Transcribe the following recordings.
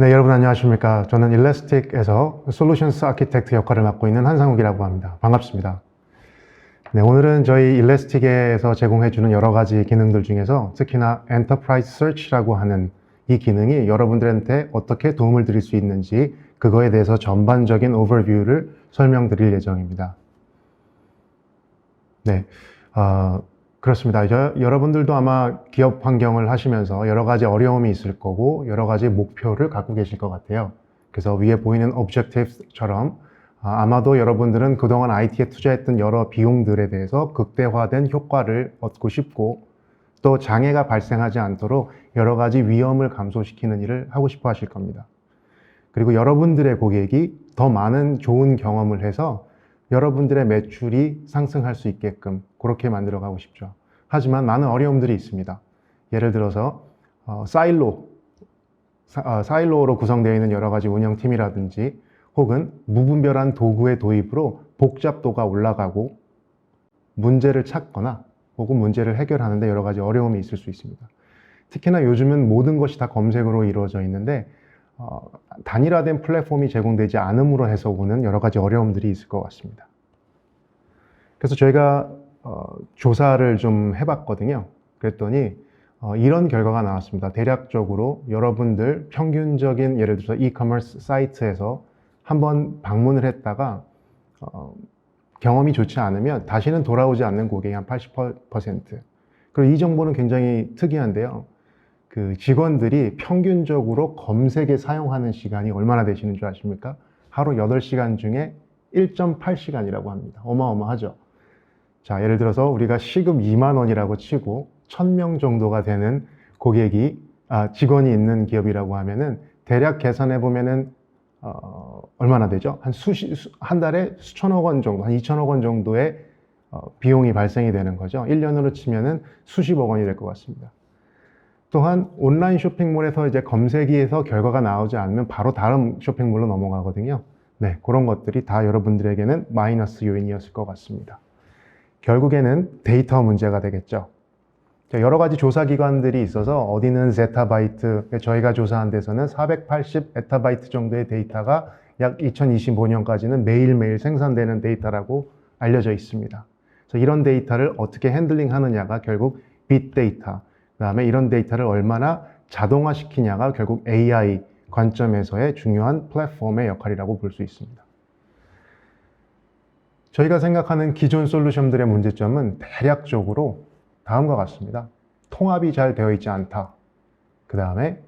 네, 여러분 안녕하십니까. 저는 일레스틱에서 솔루션스 아키텍트 역할을 맡고 있는 한상욱이라고 합니다. 반갑습니다. 네, 오늘은 저희 일레스틱에서 제공해주는 여러 가지 기능들 중에서 특히나 엔터프라이즈 서치라고 하는 이 기능이 여러분들한테 어떻게 도움을 드릴 수 있는지 그거에 대해서 전반적인 오버뷰를 설명드릴 예정입니다. 네, 어, 그렇습니다. 저, 여러분들도 아마 기업 환경을 하시면서 여러 가지 어려움이 있을 거고 여러 가지 목표를 갖고 계실 것 같아요. 그래서 위에 보이는 objective처럼 아, 아마도 여러분들은 그동안 IT에 투자했던 여러 비용들에 대해서 극대화된 효과를 얻고 싶고 또 장애가 발생하지 않도록 여러 가지 위험을 감소시키는 일을 하고 싶어 하실 겁니다. 그리고 여러분들의 고객이 더 많은 좋은 경험을 해서 여러분들의 매출이 상승할 수 있게끔 그렇게 만들어 가고 싶죠. 하지만 많은 어려움들이 있습니다. 예를 들어서 어, 사일로 사, 어, 사일로로 구성되어 있는 여러 가지 운영팀이라든지 혹은 무분별한 도구의 도입으로 복잡도가 올라가고 문제를 찾거나 혹은 문제를 해결하는데 여러 가지 어려움이 있을 수 있습니다. 특히나 요즘은 모든 것이 다 검색으로 이루어져 있는데 어, 단일화된 플랫폼이 제공되지 않음으로 해서 오는 여러 가지 어려움들이 있을 것 같습니다. 그래서 저희가 어, 조사를 좀 해봤거든요. 그랬더니 어, 이런 결과가 나왔습니다. 대략적으로 여러분들 평균적인 예를 들어서 이커머스 사이트에서 한번 방문을 했다가 어, 경험이 좋지 않으면 다시는 돌아오지 않는 고객이 한 80%. 그리고 이 정보는 굉장히 특이한데요. 그 직원들이 평균적으로 검색에 사용하는 시간이 얼마나 되시는 줄 아십니까? 하루 8시간 중에 1.8시간이라고 합니다. 어마어마하죠. 자, 예를 들어서 우리가 시급 2만 원이라고 치고 1000명 정도가 되는 고객이 아, 직원이 있는 기업이라고 하면은 대략 계산해 보면은 어, 얼마나 되죠? 한 수시 수, 한 달에 수천억 원 정도, 한 2천억 원 정도의 어, 비용이 발생이 되는 거죠. 1년으로 치면은 수십억 원이 될 것 같습니다. 또한 온라인 쇼핑몰에서 이제 검색기에서 결과가 나오지 않으면 바로 다른 쇼핑몰로 넘어가거든요. 네, 그런 것들이 다 여러분들에게는 마이너스 요인이었을 것 같습니다. 결국에는 데이터 문제가 되겠죠. 여러 가지 조사 기관들이 있어서 어디는 제타바이트, 저희가 조사한 데서는 480 에타바이트 정도의 데이터가 약 2025년까지는 매일매일 생산되는 데이터라고 알려져 있습니다. 그래서 이런 데이터를 어떻게 핸들링 하느냐가 결국 빅데이터, 그 다음에 이런 데이터를 얼마나 자동화시키냐가 결국 AI 관점에서의 중요한 플랫폼의 역할이라고 볼 수 있습니다. 저희가 생각하는 기존 솔루션들의 문제점은 대략적으로 다음과 같습니다. 통합이 잘 되어 있지 않다. 그 다음에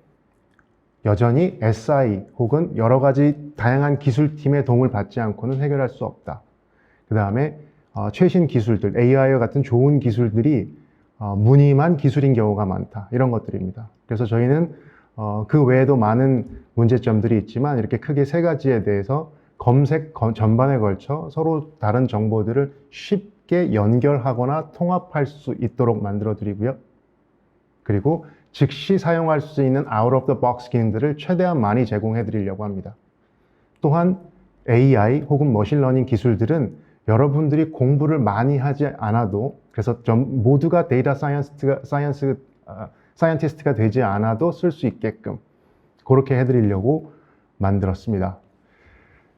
여전히 SI 혹은 여러 가지 다양한 기술팀의 도움을 받지 않고는 해결할 수 없다. 그 다음에 어, 최신 기술들, AI와 같은 좋은 기술들이 어, 무늬만 기술인 경우가 많다. 이런 것들입니다. 그래서 저희는 어, 그 외에도 많은 문제점들이 있지만 이렇게 크게 세 가지에 대해서 검색 전반에 걸쳐 서로 다른 정보들을 쉽게 연결하거나 통합할 수 있도록 만들어 드리고요. 그리고 즉시 사용할 수 있는 out of the box 기능들을 최대한 많이 제공해 드리려고 합니다. 또한 AI 혹은 머신러닝 기술들은 여러분들이 공부를 많이 하지 않아도 그래서 좀 모두가 데이터 사이언스가 사이언스 아, 사이언티스트가 되지 않아도 쓸 수 있게끔 그렇게 해드리려고 만들었습니다.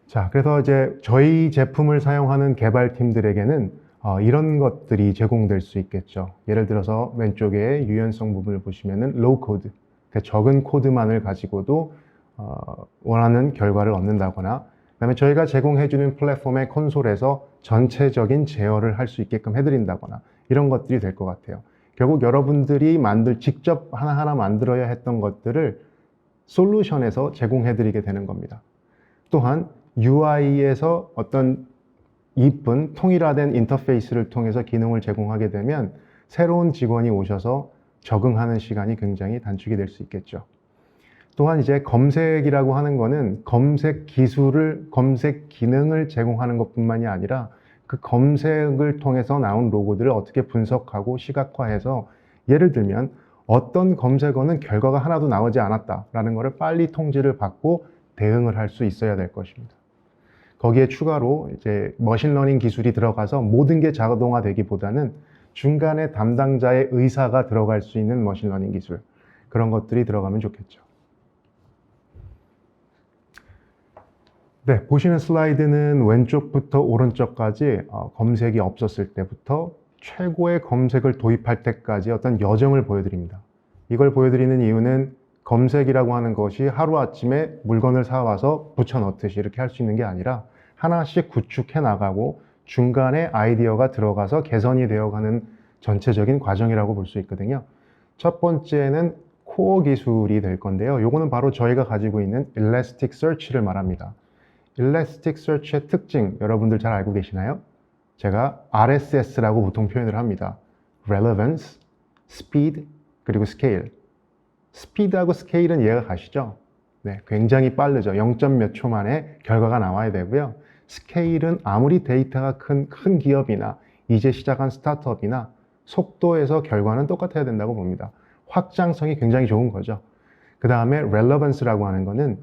자, 그래서 이제 저희 제품을 사용하는 개발팀들에게는 어, 이런 것들이 제공될 수 있겠죠. 예를 들어서 왼쪽에 유연성 부분을 보시면은 로우 코드, 그러니까 적은 코드만을 가지고도 어, 원하는 결과를 얻는다거나 그다음에 저희가 제공해주는 플랫폼의 콘솔에서 전체적인 제어를 할 수 있게끔 해드린다거나 이런 것들이 될 것 같아요. 결국 여러분들이 만들 직접 하나하나 만들어야 했던 것들을 솔루션에서 제공해드리게 되는 겁니다. 또한 UI에서 어떤 이쁜 통일화된 인터페이스를 통해서 기능을 제공하게 되면 새로운 직원이 오셔서 적응하는 시간이 굉장히 단축이 될 수 있겠죠. 또한 이제 검색이라고 하는 거는 검색 기술을, 검색 기능을 제공하는 것 뿐만이 아니라 그 검색을 통해서 나온 로고들을 어떻게 분석하고 시각화해서 예를 들면 어떤 검색어는 결과가 하나도 나오지 않았다라는 것을 빨리 통지를 받고 대응을 할 수 있어야 될 것입니다. 거기에 추가로 이제 머신러닝 기술이 들어가서 모든 게 자동화되기보다는 중간에 담당자의 의사가 들어갈 수 있는 머신러닝 기술 그런 것들이 들어가면 좋겠죠. 네, 보시는 슬라이드는 왼쪽부터 오른쪽까지 어, 검색이 없었을 때부터 최고의 검색을 도입할 때까지 어떤 여정을 보여드립니다. 이걸 보여드리는 이유는 검색이라고 하는 것이 하루아침에 물건을 사와서 붙여 넣듯이 이렇게 할 수 있는 게 아니라 하나씩 구축해 나가고 중간에 아이디어가 들어가서 개선이 되어가는 전체적인 과정이라고 볼 수 있거든요. 첫 번째는 코어 기술이 될 건데요. 요거는 바로 저희가 가지고 있는 Elastic Search를 말합니다. Elastic Search의 특징 여러분들 잘 알고 계시나요? 제가 RSS라고 보통 표현을 합니다. Relevance, Speed, 그리고 Scale. 스피드하고 스케일은 이해가 가시죠? 네, 굉장히 빠르죠. 0점 몇초 만에 결과가 나와야 되고요. 스케일은 아무리 데이터가 큰, 큰 기업이나 이제 시작한 스타트업이나 속도에서 결과는 똑같아야 된다고 봅니다. 확장성이 굉장히 좋은 거죠. 그 다음에 relevance라고 하는 거는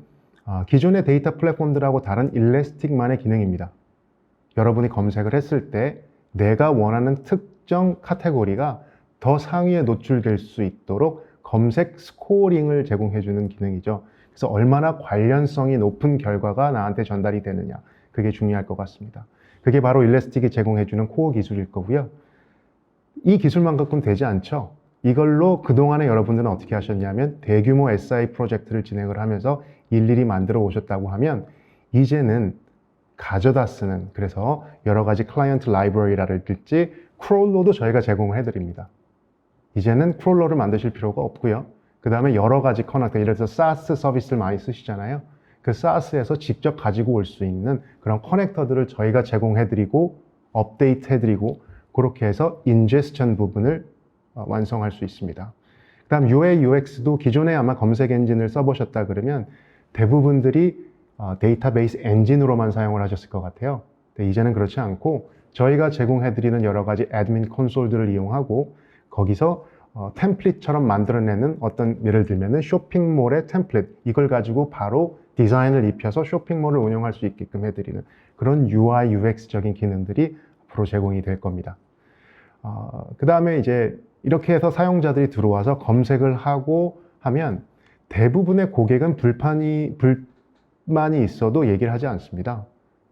어, 기존의 데이터 플랫폼들하고 다른 일레스틱만의 기능입니다. 여러분이 검색을 했을 때 내가 원하는 특정 카테고리가 더 상위에 노출될 수 있도록 검색 스코어링을 제공해주는 기능이죠. 그래서 얼마나 관련성이 높은 결과가 나한테 전달이 되느냐. 그게 중요할 것 같습니다. 그게 바로 일레스틱이 제공해주는 코어 기술일 거고요. 이 기술만 갖고는 되지 않죠. 이걸로 그동안에 여러분들은 어떻게 하셨냐면 대규모 SI 프로젝트를 진행을 하면서 일일이 만들어 오셨다고 하면 이제는 가져다 쓰는 그래서 여러 가지 클라이언트 라이브러리라든지 크롤러도 저희가 제공을 해드립니다. 이제는 크롤러를 만드실 필요가 없고요. 그 다음에 여러 가지 커넥터, 예를 들어서 SaaS 서비스를 많이 쓰시잖아요. 그 SaaS에서 직접 가지고 올 수 있는 그런 커넥터들을 저희가 제공해드리고 업데이트 해드리고 그렇게 해서 인제스천 부분을 어, 완성할 수 있습니다. 그 다음 UI, UX도 기존에 아마 검색 엔진을 써보셨다 그러면 대부분들이 어, 데이터베이스 엔진으로만 사용을 하셨을 것 같아요. 근데 이제는 그렇지 않고 저희가 제공해드리는 여러 가지 애드민 콘솔들을 이용하고 거기서 어, 템플릿처럼 만들어내는 어떤 예를 들면은 쇼핑몰의 템플릿 이걸 가지고 바로 디자인을 입혀서 쇼핑몰을 운영할 수 있게끔 해드리는 그런 UI, UX적인 기능들이 앞으로 제공이 될 겁니다. 어, 그 다음에 이제 이렇게 해서 사용자들이 들어와서 검색을 하고 하면 대부분의 고객은 불판이, 불만이 있어도 얘기를 하지 않습니다.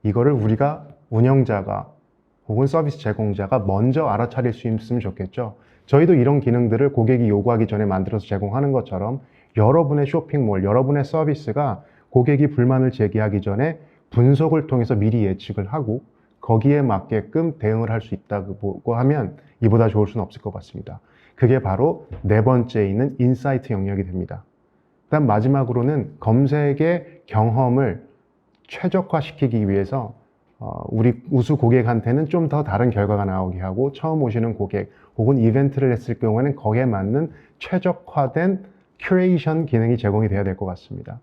이거를 우리가 운영자가 혹은 서비스 제공자가 먼저 알아차릴 수 있으면 좋겠죠. 저희도 이런 기능들을 고객이 요구하기 전에 만들어서 제공하는 것처럼 여러분의 쇼핑몰, 여러분의 서비스가 고객이 불만을 제기하기 전에 분석을 통해서 미리 예측을 하고 거기에 맞게끔 대응을 할 수 있다고 하면 이보다 좋을 수는 없을 것 같습니다. 그게 바로 네 번째에 있는 인사이트 영역이 됩니다. 그다음 마지막으로는 검색의 경험을 최적화시키기 위해서 어, 우리 우수 고객한테는 좀 더 다른 결과가 나오게 하고 처음 오시는 고객 혹은 이벤트를 했을 경우에는 거기에 맞는 최적화된 큐레이션 기능이 제공이 돼야 될 것 같습니다.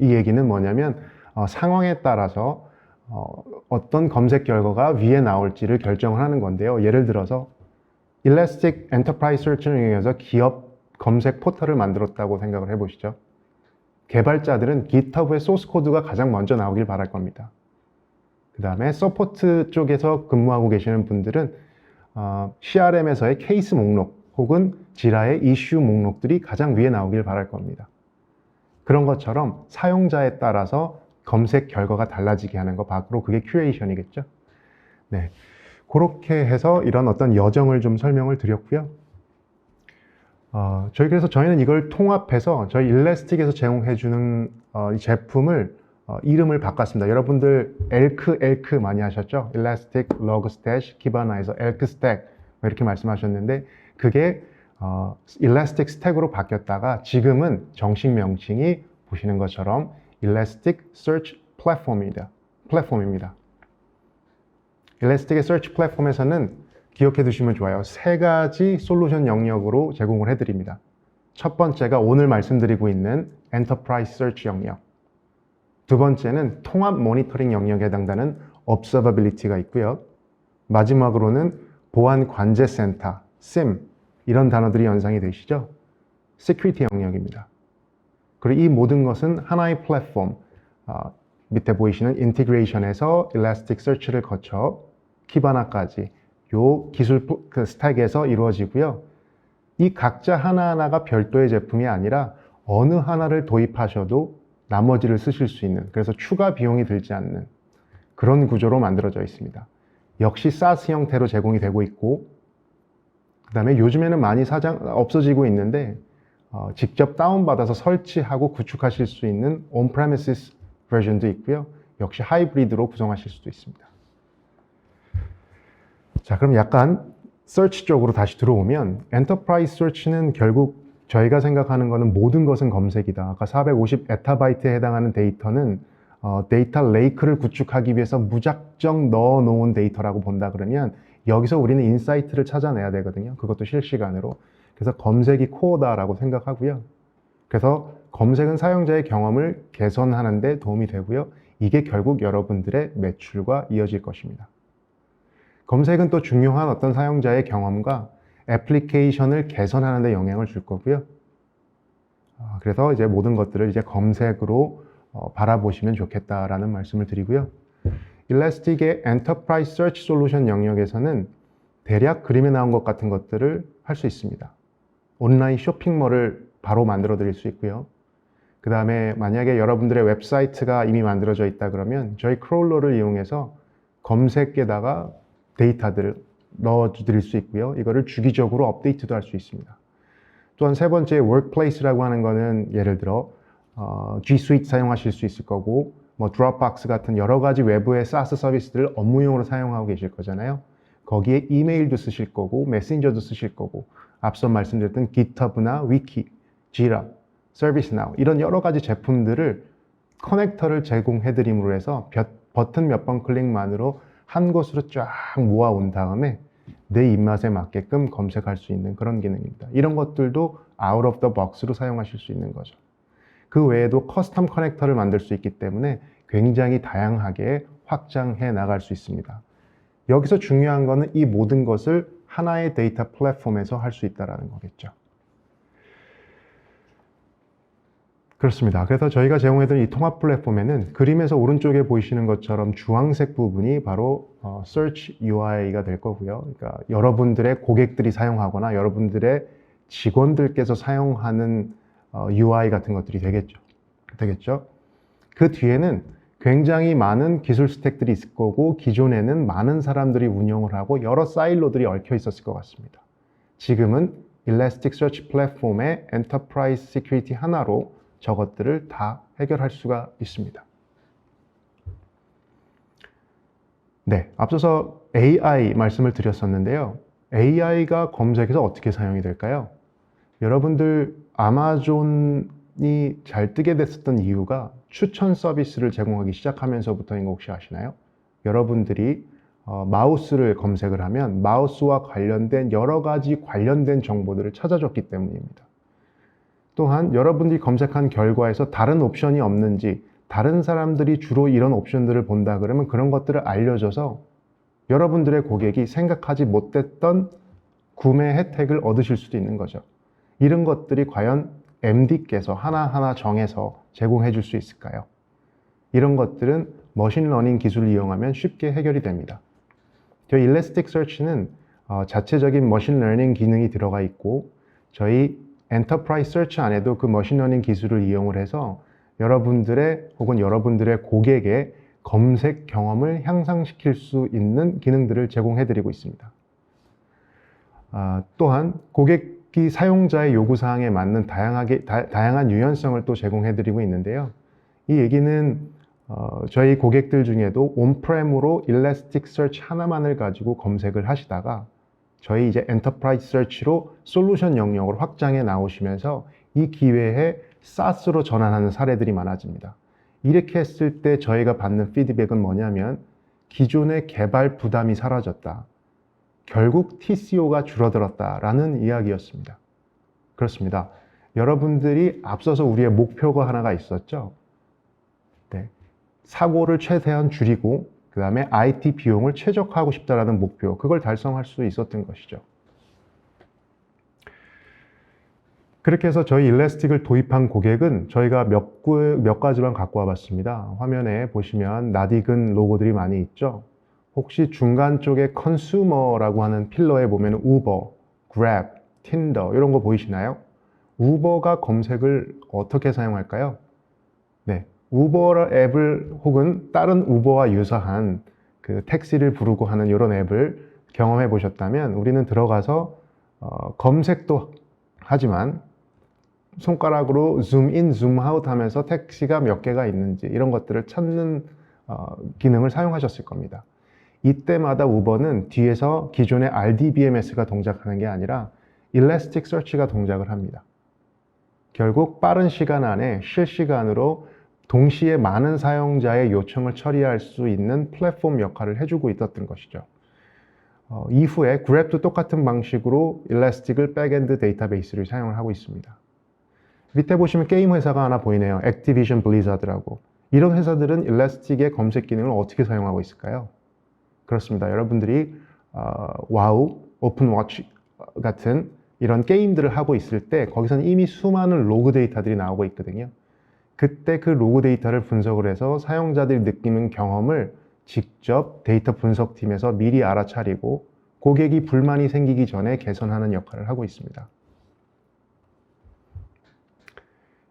이 얘기는 뭐냐면 어, 상황에 따라서 어, 어떤 검색 결과가 위에 나올지를 결정을 하는 건데요. 예를 들어서 Elastic Enterprise Search를 이용해서 기업 검색 포털을 만들었다고 생각을 해보시죠. 개발자들은 GitHub의 소스 코드가 가장 먼저 나오길 바랄 겁니다. 그 다음에 서포트 쪽에서 근무하고 계시는 분들은 어, CRM에서의 케이스 목록 혹은 지라의 이슈 목록들이 가장 위에 나오길 바랄 겁니다. 그런 것처럼 사용자에 따라서 검색 결과가 달라지게 하는 거 밖으로 그게 큐레이션이겠죠. 네. 그렇게 해서 이런 어떤 여정을 좀 설명을 드렸고요. 어, 저희 그래서 저희는 이걸 통합해서 저희 일레스틱에서 제공해주는 어, 이 제품을 어, 이름을 바꿨습니다. 여러분들 엘크 엘크 많이 하셨죠? Elastic Log Stash 기반화해서 엘크 스택 이렇게 말씀하셨는데 그게 어, Elastic Stack으로 바뀌었다가 지금은 정식 명칭이 보시는 것처럼 Elastic Search Platform입니다. 플랫폼입니다. Elastic의 Search 플랫폼에서는 기억해 두시면 좋아요. 세 가지 솔루션 영역으로 제공을 해드립니다. 첫 번째가 오늘 말씀드리고 있는 Enterprise Search 영역. 두 번째는 통합 모니터링 영역에 해당되는 Observability가 있고요. 마지막으로는 보안 관제 센터, SIM 이런 단어들이 연상이 되시죠? Security 영역입니다. 그리고 이 모든 것은 하나의 플랫폼 어, 밑에 보이시는 인티그레이션에서 Elasticsearch를 거쳐 키바나까지 요 기술 그 스택에서 이루어지고요. 이 각자 하나하나가 별도의 제품이 아니라 어느 하나를 도입하셔도 나머지를 쓰실 수 있는 그래서 추가 비용이 들지 않는 그런 구조로 만들어져 있습니다. 역시 SaaS 형태로 제공이 되고 있고 그 다음에 요즘에는 많이 사장 없어지고 있는데 어, 직접 다운받아서 설치하고 구축하실 수 있는 on-premises 버전도 있고요. 역시 하이브리드로 구성하실 수도 있습니다. 자, 그럼 약간 search 쪽으로 다시 들어오면 enterprise search는 결국 저희가 생각하는 것은 모든 것은 검색이다. 아까 450 에타바이트에 해당하는 데이터는 어, 데이터 레이크를 구축하기 위해서 무작정 넣어 놓은 데이터라고 본다 그러면 여기서 우리는 인사이트를 찾아내야 되거든요. 그것도 실시간으로. 그래서 검색이 코어다라고 생각하고요. 그래서 검색은 사용자의 경험을 개선하는 데 도움이 되고요. 이게 결국 여러분들의 매출과 이어질 것입니다. 검색은 또 중요한 어떤 사용자의 경험과 애플리케이션을 개선하는 데 영향을 줄 거고요. 아, 그래서 이제 모든 것들을 이제 검색으로 어, 바라보시면 좋겠다라는 말씀을 드리고요. 일라스틱의 Enterprise Search Solution 영역에서는 대략 그림에 나온 것 같은 것들을 할 수 있습니다. 온라인 쇼핑몰을 바로 만들어 드릴 수 있고요. 그 다음에 만약에 여러분들의 웹사이트가 이미 만들어져 있다 그러면 저희 크롤러를 이용해서 검색에다가 데이터들을 넣어 드릴 수 있고요. 이거를 주기적으로 업데이트도 할 수 있습니다. 또한 세 번째 workplace라고 하는 거는 예를 들어 어, G Suite 사용하실 수 있을 거고 뭐 드롭박스 같은 여러 가지 외부의 SaaS 서비스들을 업무용으로 사용하고 계실 거잖아요. 거기에 이메일도 쓰실 거고 메신저도 쓰실 거고 앞서 말씀드렸던 GitHub나 위키, 지라, 서비스나우 이런 여러 가지 제품들을 커넥터를 제공해 드림으로 해서 버튼 몇 번 클릭만으로 한 곳으로 쫙 모아온 다음에 내 입맛에 맞게끔 검색할 수 있는 그런 기능입니다. 이런 것들도 out of the box로 사용하실 수 있는 거죠. 그 외에도 커스텀 커넥터를 만들 수 있기 때문에 굉장히 다양하게 확장해 나갈 수 있습니다. 여기서 중요한 거는 이 모든 것을 하나의 데이터 플랫폼에서 할 수 있다는 거겠죠. 그렇습니다. 그래서 저희가 제공해드린 이 통합 플랫폼에는 그림에서 오른쪽에 보이시는 것처럼 주황색 부분이 바로 어, Search UI가 될 거고요. 그러니까 여러분들의 고객들이 사용하거나 여러분들의 직원들께서 사용하는 어, UI 같은 것들이 되겠죠. 되겠죠. 그 뒤에는 굉장히 많은 기술 스택들이 있을 거고 기존에는 많은 사람들이 운영을 하고 여러 사일로들이 얽혀 있었을 것 같습니다. 지금은 Elasticsearch 플랫폼의 Enterprise Security 하나로 저것들을 다 해결할 수가 있습니다. 네, 앞서서 AI 말씀을 드렸었는데요. AI가 검색에서 어떻게 사용이 될까요? 여러분들 아마존이 잘 뜨게 됐었던 이유가 추천 서비스를 제공하기 시작하면서부터인 거 혹시 아시나요? 여러분들이 어, 마우스를 검색을 하면 마우스와 관련된 여러 가지 관련된 정보들을 찾아줬기 때문입니다. 또한 여러분들이 검색한 결과에서 다른 옵션이 없는지 다른 사람들이 주로 이런 옵션들을 본다 그러면 그런 것들을 알려줘서 여러분들의 고객이 생각하지 못했던 구매 혜택을 얻으실 수도 있는 거죠. 이런 것들이 과연 MD께서 하나하나 정해서 제공해 줄 수 있을까요? 이런 것들은 머신러닝 기술을 이용하면 쉽게 해결이 됩니다. 저희 일레스틱 서치는 어, 자체적인 머신러닝 기능이 들어가 있고 저희 엔터프라이즈 서치 안에도 그 머신러닝 기술을 이용을 해서 여러분들의 혹은 여러분들의 고객의 검색 경험을 향상시킬 수 있는 기능들을 제공해 드리고 있습니다. 아, 또한 고객 이 사용자의 요구사항에 맞는 다양하게, 다, 양한 유연성을 또 제공해 드리고 있는데요. 이 얘기는 어, 저희 고객들 중에도 온프렘으로 일레스틱 서치 하나만을 가지고 검색을 하시다가 저희 이제 엔터프라이즈 서치로 솔루션 영역을 확장해 나오시면서 이 기회에 SaaS로 전환하는 사례들이 많아집니다. 이렇게 했을 때 저희가 받는 피드백은 뭐냐면 기존의 개발 부담이 사라졌다. 결국 TCO가 줄어들었다라는 이야기였습니다. 그렇습니다. 여러분들이 앞서서 우리의 목표가 하나가 있었죠. 네. 사고를 최대한 줄이고 그 다음에 IT 비용을 최적화하고 싶다라는 목표, 그걸 달성할 수 있었던 것이죠. 그렇게 해서 저희 일레스틱을 도입한 고객은 저희가 몇, 몇 가지만 갖고 와봤습니다. 화면에 보시면 낯익은 로고들이 많이 있죠. 혹시 중간 쪽에 컨슈머라고 하는 필러에 보면 우버, 그랩, 틴더 이런 거 보이시나요? 우버가 검색을 어떻게 사용할까요? 네, 우버 앱을 혹은 다른 우버와 유사한 그 택시를 부르고 하는 이런 앱을 경험해 보셨다면 우리는 들어가서 어, 검색도 하지만 손가락으로 줌인, 줌아웃 하면서 택시가 몇 개가 있는지 이런 것들을 찾는 어, 기능을 사용하셨을 겁니다. 이때마다 우버는 뒤에서 기존의 RDBMS가 동작하는 게 아니라 일레스틱 서치가 동작을 합니다. 결국 빠른 시간 안에 실시간으로 동시에 많은 사용자의 요청을 처리할 수 있는 플랫폼 역할을 해주고 있었던 것이죠. 어, 이후에 그랩도 똑같은 방식으로 일라스틱을 백엔드 데이터베이스를 사용을 하고 있습니다. 밑에 보시면 게임 회사가 하나 보이네요. 액티비전 블리자드라고. 이런 회사들은 일라스틱의 검색 기능을 어떻게 사용하고 있을까요? 그렇습니다. 여러분들이 어, 와우, 오픈워치 같은 이런 게임들을 하고 있을 때 거기서는 이미 수많은 로그 데이터들이 나오고 있거든요. 그때 그 로그 데이터를 분석을 해서 사용자들이 느끼는 경험을 직접 데이터 분석팀에서 미리 알아차리고 고객이 불만이 생기기 전에 개선하는 역할을 하고 있습니다.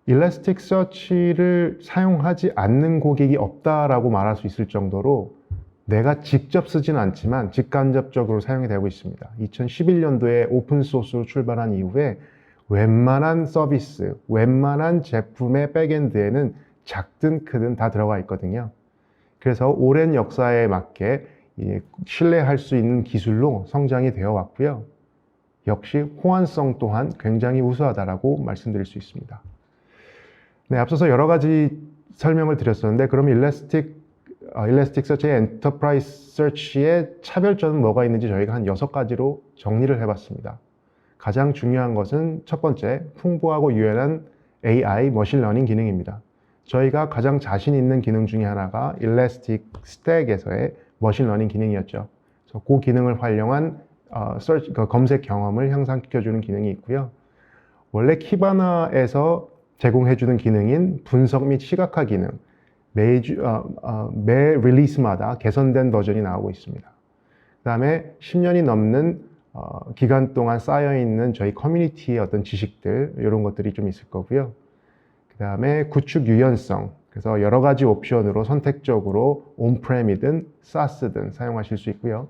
일라스틱 서치를 사용하지 않는 고객이 없다라고 말할 수 있을 정도로 내가 직접 쓰진 않지만 직간접적으로 사용이 되고 있습니다. 2011년도에 오픈소스로 출발한 이후에 웬만한 서비스, 웬만한 제품의 백엔드에는 작든 크든 다 들어가 있거든요. 그래서 오랜 역사에 맞게 신뢰할 수 있는 기술로 성장이 되어 왔고요. 역시 호환성 또한 굉장히 우수하다라고 말씀드릴 수 있습니다. 네, 앞서서 여러 가지 설명을 드렸었는데 그럼 일라스틱 어, 일라스틱 서치의 엔터프라이즈 서치의 차별점은 뭐가 있는지 저희가 한 여섯 가지로 정리를 해봤습니다. 가장 중요한 것은 첫 번째, 풍부하고 유연한 AI, 머신러닝 기능입니다. 저희가 가장 자신 있는 기능 중에 하나가 일라스틱 스택에서의 머신러닝 기능이었죠. 그래서 그 기능을 활용한 어, 서치, 그 검색 경험을 향상시켜주는 기능이 있고요. 원래 키바나에서 제공해주는 기능인 분석 및 시각화 기능, 매주, 어, 어, 매 릴리스마다 개선된 버전이 나오고 있습니다. 그 다음에 10년이 넘는 어, 기간 동안 쌓여 있는 저희 커뮤니티의 어떤 지식들, 이런 것들이 좀 있을 거고요. 그 다음에 구축 유연성, 그래서 여러 가지 옵션으로 선택적으로 온프렘이든 사스든 사용하실 수 있고요.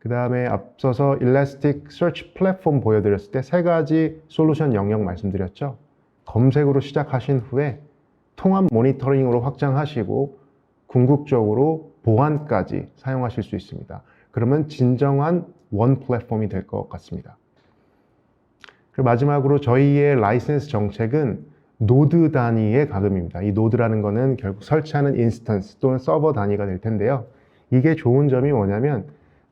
그 다음에 앞서서 일라스틱 서치 플랫폼 보여드렸을 때 세 가지 솔루션 영역 말씀드렸죠. 검색으로 시작하신 후에 통합 모니터링으로 확장하시고 궁극적으로 보안까지 사용하실 수 있습니다. 그러면 진정한 원 플랫폼이 될 것 같습니다. 그리고 마지막으로 저희의 라이센스 정책은 노드 단위의 가금입니다. 이 노드라는 것은 결국 설치하는 인스턴스 또는 서버 단위가 될 텐데요. 이게 좋은 점이 뭐냐면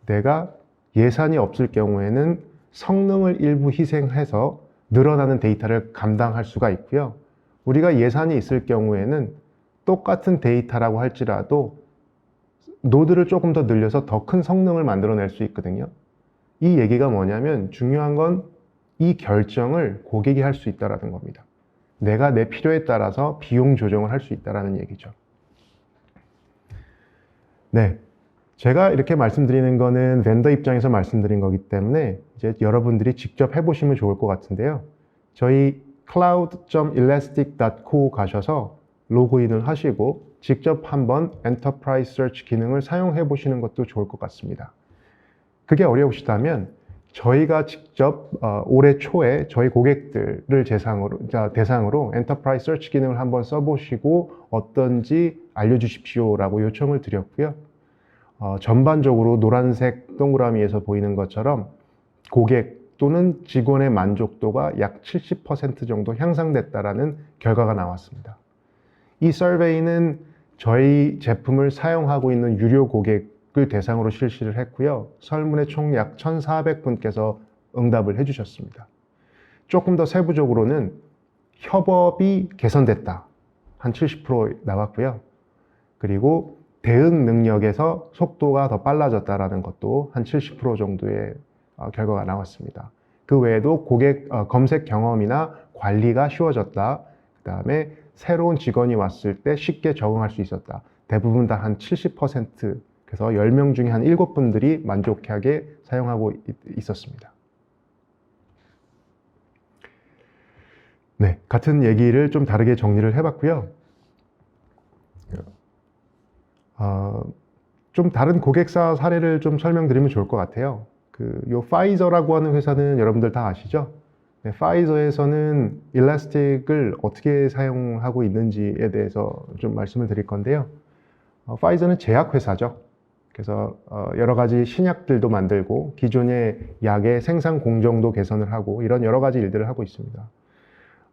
내가 예산이 없을 경우에는 성능을 일부 희생해서 늘어나는 데이터를 감당할 수가 있고요. 우리가 예산이 있을 경우에는 똑같은 데이터라고 할지라도 노드를 조금 더 늘려서 더 큰 성능을 만들어낼 수 있거든요. 이 얘기가 뭐냐면 중요한 건 이 결정을 고객이 할 수 있다는 겁니다. 내가 내 필요에 따라서 비용 조정을 할 수 있다는 얘기죠. 네. 제가 이렇게 말씀드리는 거는 vendor 입장에서 말씀드린 거기 때문에 이제 여러분들이 직접 해보시면 좋을 것 같은데요. 저희 cloud.elastic.co 가셔서 로그인을 하시고 직접 한번 Enterprise Search 기능을 사용해 보시는 것도 좋을 것 같습니다. 그게 어려우시다면 저희가 직접 어, 올해 초에 저희 고객들을 대상으로, 대상으로 Enterprise Search 기능을 한번 써보시고 어떤지 알려주십시오라고 요청을 드렸고요. 어, 전반적으로 노란색 동그라미에서 보이는 것처럼 고객 또는 직원의 만족도가 약 70% 정도 향상됐다라는 결과가 나왔습니다. 이 서베이는 저희 제품을 사용하고 있는 유료 고객을 대상으로 실시를 했고요. 설문에 총 약 1,400분께서 응답을 해주셨습니다. 조금 더 세부적으로는 협업이 개선됐다. 한 70% 나왔고요. 그리고 대응 능력에서 속도가 더 빨라졌다라는 것도 한 70% 정도의 어, 결과가 나왔습니다. 그 외에도 고객 어, 검색 경험이나 관리가 쉬워졌다. 그 다음에 새로운 직원이 왔을 때 쉽게 적응할 수 있었다. 대부분 다 한 70% 그래서 10명 중에 한 7분들이 만족하게 사용하고 있었습니다. 네, 같은 얘기를 좀 다르게 정리를 해봤고요. 어, 좀 다른 고객사 사례를 좀 설명드리면 좋을 것 같아요. 그, 요 파이저라고 하는 회사는 여러분들 다 아시죠? 네, 파이저에서는 일라스틱을 어떻게 사용하고 있는지에 대해서 좀 말씀을 드릴 건데요. 어, 파이저는 제약 회사죠. 그래서 어, 여러 가지 신약들도 만들고 기존의 약의 생산 공정도 개선을 하고 이런 여러 가지 일들을 하고 있습니다.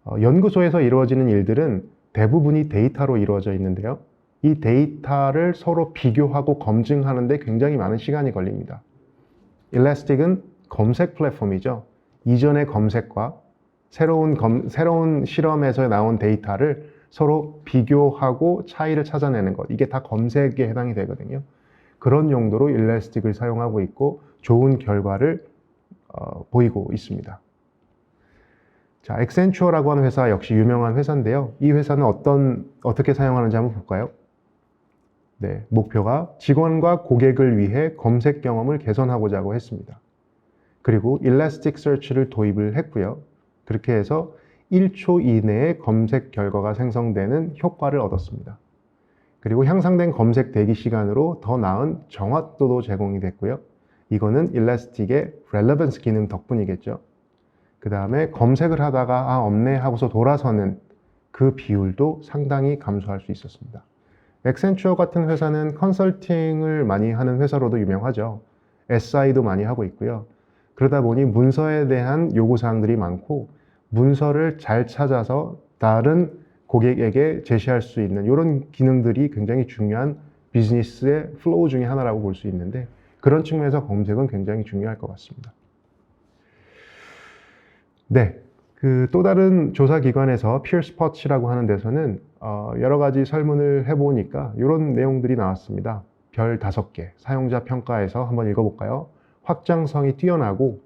어, 연구소에서 이루어지는 일들은 대부분이 데이터로 이루어져 있는데요. 이 데이터를 서로 비교하고 검증하는데 굉장히 많은 시간이 걸립니다. 일라스틱은 검색 플랫폼이죠. 이전의 검색과 새로운, 검, 새로운 실험에서 나온 데이터를 서로 비교하고 차이를 찾아내는 것. 이게 다 검색에 해당이 되거든요. 그런 용도로 일라스틱을 사용하고 있고 좋은 결과를 어, 보이고 있습니다. 자, 엑센추어라고 하는 회사 역시 유명한 회사인데요. 이 회사는 어떤 어떻게 사용하는지 한번 볼까요? 네, 목표가 직원과 고객을 위해 검색 경험을 개선하고자 하고 했습니다. 그리고 일라스틱 서치를 도입을 했고요. 그렇게 해서 1초 이내에 검색 결과가 생성되는 효과를 얻었습니다. 그리고 향상된 검색 대기 시간으로 더 나은 정확도도 제공이 됐고요. 이거는 일라스틱의 relevance 기능 덕분이겠죠. 그 다음에 검색을 하다가 아 없네 하고서 돌아서는 그 비율도 상당히 감소할 수 있었습니다. 엑센추어 같은 회사는 컨설팅을 많이 하는 회사로도 유명하죠. SI도 많이 하고 있고요. 그러다 보니 문서에 대한 요구사항들이 많고 문서를 잘 찾아서 다른 고객에게 제시할 수 있는 이런 기능들이 굉장히 중요한 비즈니스의 플로우 중에 하나라고 볼 수 있는데 그런 측면에서 검색은 굉장히 중요할 것 같습니다. 네. 그 또 다른 조사 기관에서 피어스퍼치라고 하는 데서는 어, 여러 가지 설문을 해보니까 이런 내용들이 나왔습니다. 별 다섯 개 사용자 평가에서 한번 읽어볼까요? 확장성이 뛰어나고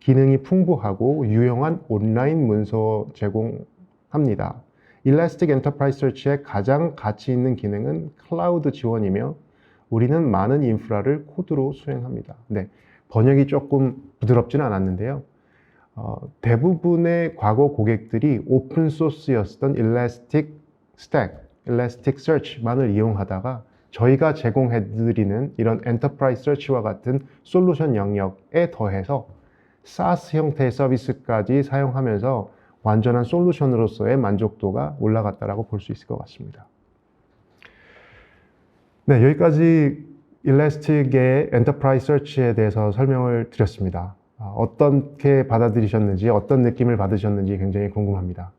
기능이 풍부하고 유용한 온라인 문서 제공합니다. 일라스틱 엔터프라이즈 서치의 가장 가치 있는 기능은 클라우드 지원이며 우리는 많은 인프라를 코드로 수행합니다. 네, 번역이 조금 부드럽지는 않았는데요. 어, 대부분의 과거 고객들이 오픈 소스였던 일라스틱 일라스틱 서치만을 이용하다가 저희가 제공해드리는 이런 엔터프라이즈 서치와 같은 솔루션 영역에 더해서 SaaS 형태의 서비스까지 사용하면서 완전한 솔루션으로서의 만족도가 올라갔다라고 볼 수 있을 것 같습니다. 네, 여기까지 일라스틱의 엔터프라이즈 서치에 대해서 설명을 드렸습니다. 아, 어떻게 받아들이셨는지, 어떤 느낌을 받으셨는지 굉장히 궁금합니다.